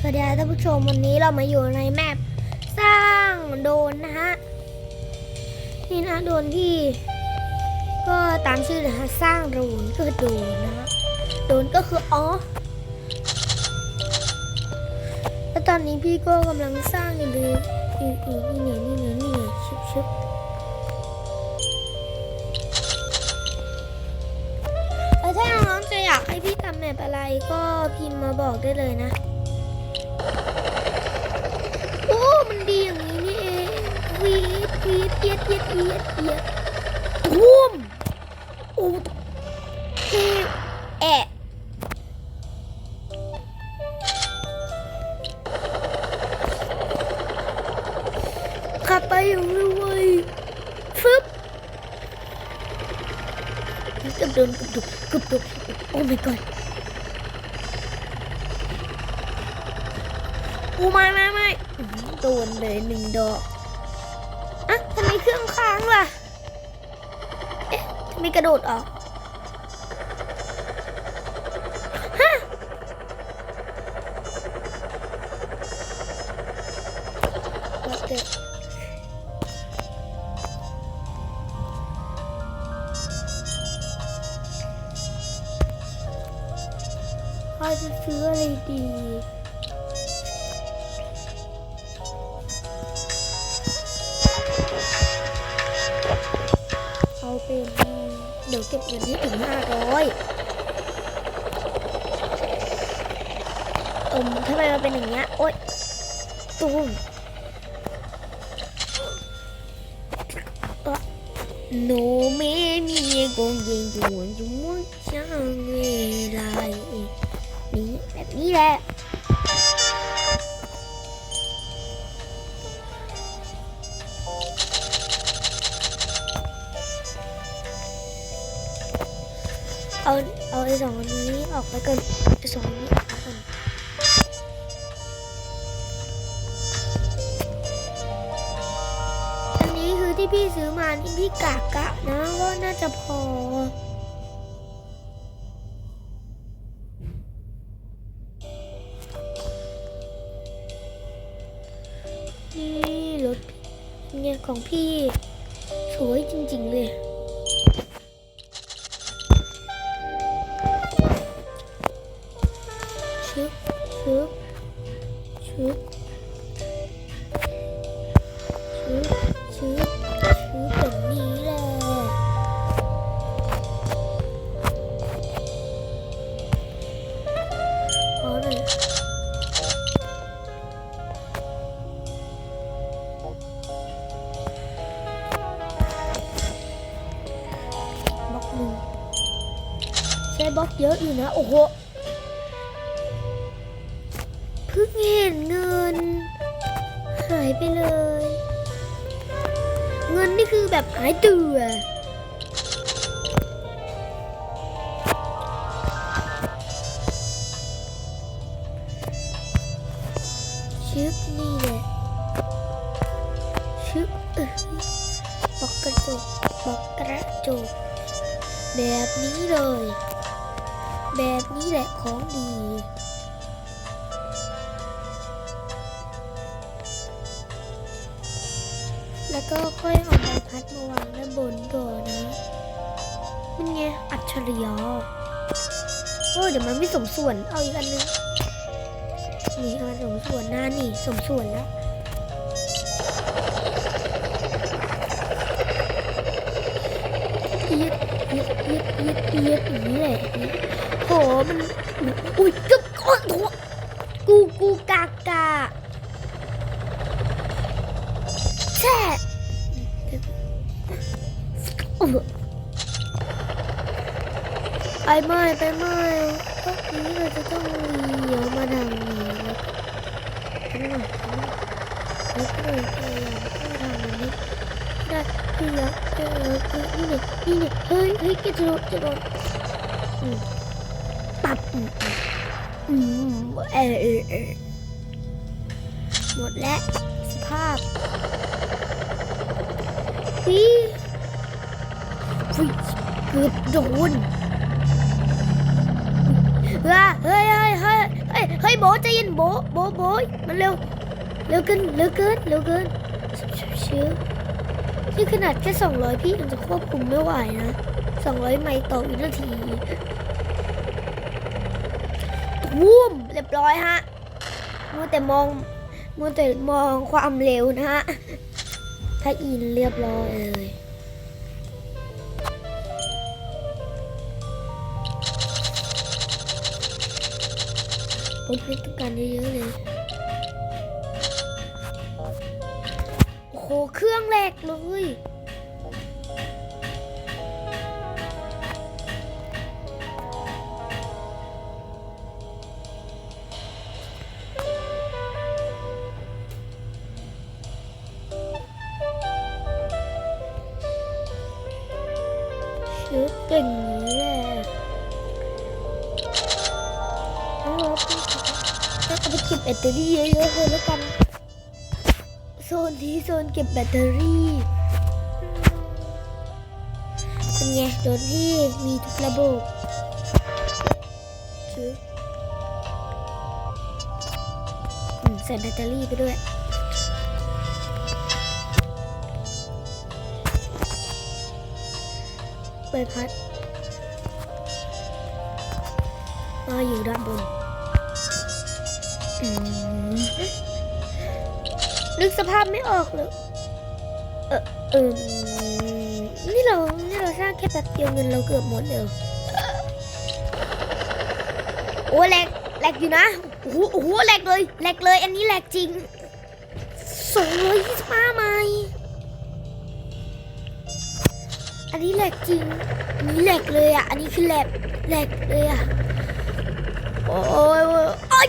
สวัสดีค่ะท่านผู้ชมวันนี้เรามาอยู่ในแมปสร้างโดนนะฮะนี่นะโดนที่ ก็ตามชื่อเลยฮะสร้างโดนก็คือโดนนะฮะโดนก็คืออ๋อแล้วตอนนี้พี่ก็กำลังสร้างอยู่เลยอีอีนี่นี่นี่นี่นี่นี่ชุบชุบถ้าน้องจะอยากให้พี่ทำแมปอะไรก็พิมพ์มาบอกได้เลยนะ ดวีดเอียดเอียดเอียดเอียดทุ่มโอ้พี่แอะขับไปอย่างเร็วเว้ยฟึบกือบโดนกือบโดนเกือบโดนโอ้ my god อ้ไม่ไม่ไม่โดนเลยหนึ่งดอก ล่ะ เอ๊ะทำไมกระโดดออก ดี๋ยวเก็บเงินให้ถึงห้าร้อยอมทำไมมันเป็นอย่างเงี้ย โอ๊ยตูมโนเมมีกงยิงจวนจุมงจังเวลานี่แบบนี้แหละ ไอ้สองอันนี้ออกไปก่อนไอ้สองอันนี้ออกไปก่อนอันนี้คือที่พี่ซื้อมาที่พี่กะกะนะว่าน่าจะพอนี่รถเนี่ยของพี่สวยจริงๆเลย บล็อกเยอะอยู่นะ โอ้โหเพิ่งเห็นเงิน หายไปเลย เงินนี่คือแบบหายตัวชึบนี่แหละชึบเออบอกกระจกบอกกระจกแบบนี้เลย แบบนี้แหละของดี แล้วก็ค่อยเอาใบพัดมาวางด้านบนก่อนนะ มันไง อัจฉริยะโอ้เดี๋ยวมันไม่สมส่วน เอาอีกอันนึงนี่เอาสมส่วนหน้านี่สมส่วนแล้วเอียดเอียดเอียดเอียดเอียดอย่างนี้แหละ โหมันอุ้ยกึ๊บโอ้โหกูกูกากาแช่ไปไม่ไปไม่ตอนนี้เราจะต้องเลี้ยวมาทางนี้ทั้งหมดทั้งหมดแล้วก็เลยพยายามเข้าทางนี้ได้พี่ยักษ์เออเออนี่เนี่ยนี่เนี่ยเฮ้ยเฮ้ยแกจะโดนจะโดนอืมับเออหมดแล้วสภาพวิวิเกือบโดนว่าเฮ้ยเฮ้ยเฮ้ยเฮ้ยเฮ้ยโบจะยินโบโบโบมันเร็วเร็วเกินเร็วเกินเร็วเกินเชื่อที่ขนาดแค่สองร้อยพี่มันจะควบคุมไม่ไหวนะสองร้อยไมล์ต่อวินาที วูมเรียบร้อยฮะมัวแต่มองมัวแต่มองความเร็วนะฮะพระอินเรียบร้อยเลยผมพชรต้องการเยอะๆเลย โอ้โห เครื่องแรกเลย ตเตอรี่เยอะๆเลยแล้วกัน โซนที่โซนเก็บแบตเตอรี่ เป็นไงโซนที่มีทุกระบบชื้อใส่แบตเตอรี่ไปด้วยใบพัดรออยู่ด้านบน นึกสภาพไม่ออกเลยเออเออนี่เรา นี่เราสร้างแค่แป๊บเดียวเงินเราเกือบหมดเลยโอ้แหลกแหลกอยู่นะ โอ้โหอ้แหลกเลยแหลกเลย อันนี้แหลกจริงสองร้อยยี่สิบห้าไมล์อันนี้แหลกจริง อันนี้แหลกเลยอะ อันนี้คือแหลกแหลกเลยอะ โอ้ยโอ้ย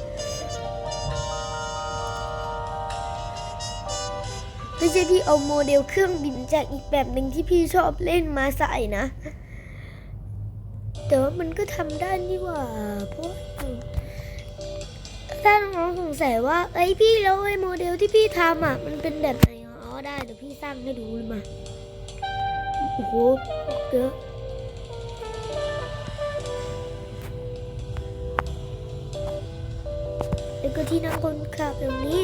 ไม่ใช่พี่เอาโมเดลเครื่องบินจากอีกแบบหนึ่งที่พี่ชอบเล่นมาใส่นะ แต่ว่ามันก็ทำได้นี่หว่าเพราะถ้าน้องสงสัยว่าเอ้พี่แล้วไอโมเดลที่พี่ทำอะ มันเป็นแบบไหนอ๋อได้เดี๋ยวพี่สร้างให้ดูเลยมาโอ้โหเยอะแล้วก็ที่นั่งคนขับตรงนี้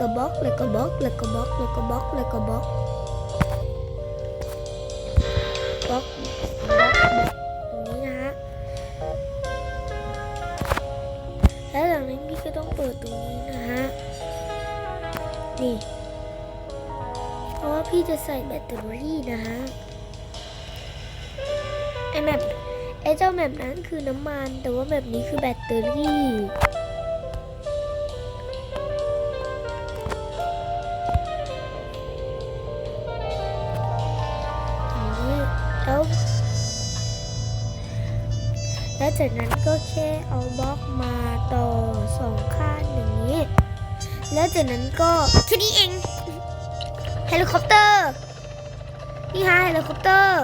ก็บล็อกแล้วก็บล็อกแล้วก็บล็อกแล้วก็บล็อกแล้วก็บล็อกบล็อกบล็อกบอกตรงนี้นะฮะแล้วหลังนั้พี่ก็ต้องเปิดตรงนี้นะฮะนี่เพราะว่าพี่จะใส่แบตเตอรี่นะฮะไอแมปไอเจ้าแมปนั้นคือน้ำมัน แต่ว่าแมปนี้คือแบตเตอรี่ จากนั้นก็แค่เอาบล็อกมาต่อสองข้างอย่างนี้ แล้วจากนั้นก็แค่นี้เองเฮลิคอปเตอร์นี่ฮะเฮลิคอปเตอร์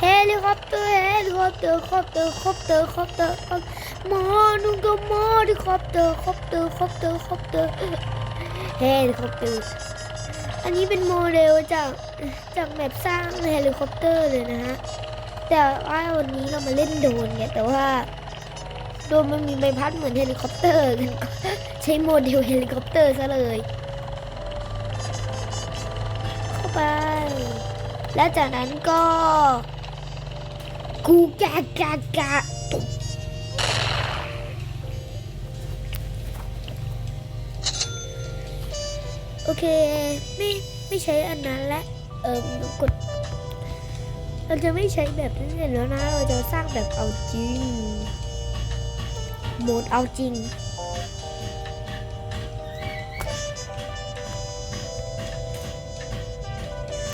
เฮลิคอปเตอร์เฮลิคอปเตอร์คอปเตอร์คอปเตอร์คอปเตอร์คอปมอนุก็มอดิคอปเตอร์คอปเตอร์คอปเตอร์คอปเตอร์เฮลิคอปเตอร์ อันนี้เป็นโมเดลจากจากแมปสร้างเฮลิคอปเตอร์เลยนะฮะ แต่ว่าวันนี้เรามาเล่นโดรนไงแต่ว่าโดนมันมีใบพัดเหมือนเฮลิคอปเตอร์กันใช้โมเดลเฮลิคอปเตอร์ซะเลย เข้าไป แล้วจากนั้นก็กูกากากา โอเค ไม่ไม่ใช้อันนั้นและ เออกด เราจะไม่ใช้แบบนั้นแล้วนะ เราจะสร้างแบบเอาจริง โหมดเอาจริง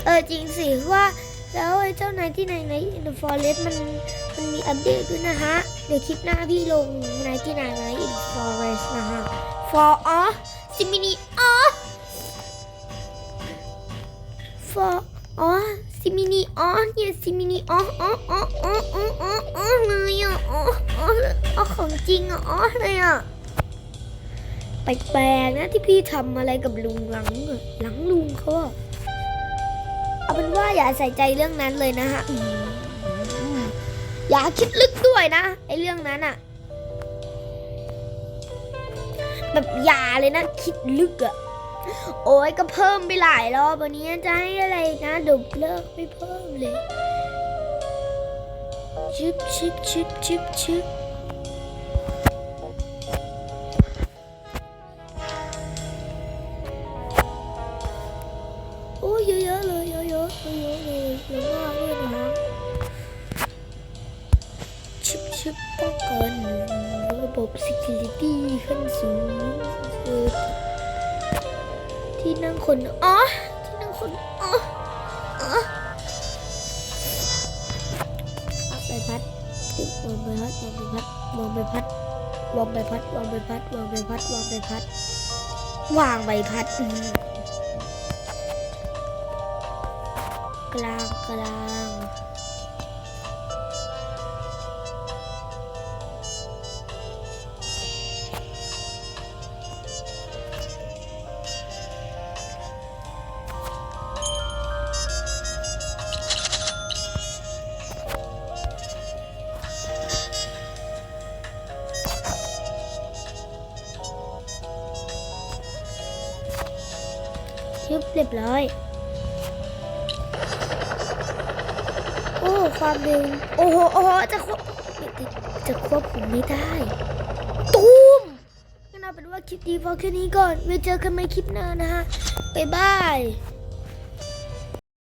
เออจริงสิว่าแล้วไอ้เจ้านายที่ในในอินฟอร์เรสมันมันมีอัปเดตด้วยนะฮะ เดี๋ยวคลิปหน้าพี่ลงนายที่นายในอินฟอร์เรสนะฮะฟ for อ๋อซิมินีอ๋ อ for อ๋อซิมินีอ๋อเนี่ยซิมินีอ๋ออ๋ออ๋ออ๋ออ๋ออ๋ออ๋อเลยอะอ๋ออ๋ออ๋อของจริงอะอ๋อเลยอะแปลกๆนะที่พี่ทำอะไรกับลุงหลังอะหลังลุงเขาอะเอาเป็นว่าอย่าใส่ใจเรื่องนั้นเลยนะฮะอย่าคิดลึกด้วยนะไอเรื่องนั้นอะแบบอย่าเลยนะคิดลึกอะ โอ้ยก็เพิ่มไปหลายรอบวันนี้จะให้อะไรนะดี๋ยวเลิกไม่เพิ่มเลยชึบชึบชึบชึบชึบโอ้ยเยอะๆเลยเยอะๆเยอะๆเลยเยอะมากเลยนะชึบชึบป้องกันระบบ security ขั้นสูงสุด ที่นั่งคนอ๋อที่นั่งคนอ๋ออ๋อใบพัดวางใบพัดวางใบพัดวางใบพัดวางใบพัดวางใบพัดวางใบพัดวางใบพัดวางใบพัดกลางกลาง ชึบเรียบร้อย โอ้ ความเร็วโอ้โหโอ้โหจะควบจะควบคุมไม่ได้ตูมงั้นเอาเป็นว่าคลิปดีพอแค่นี้ก่อนไว้เจอกันใหม่คลิปหน้านะฮะบ๊ายบาย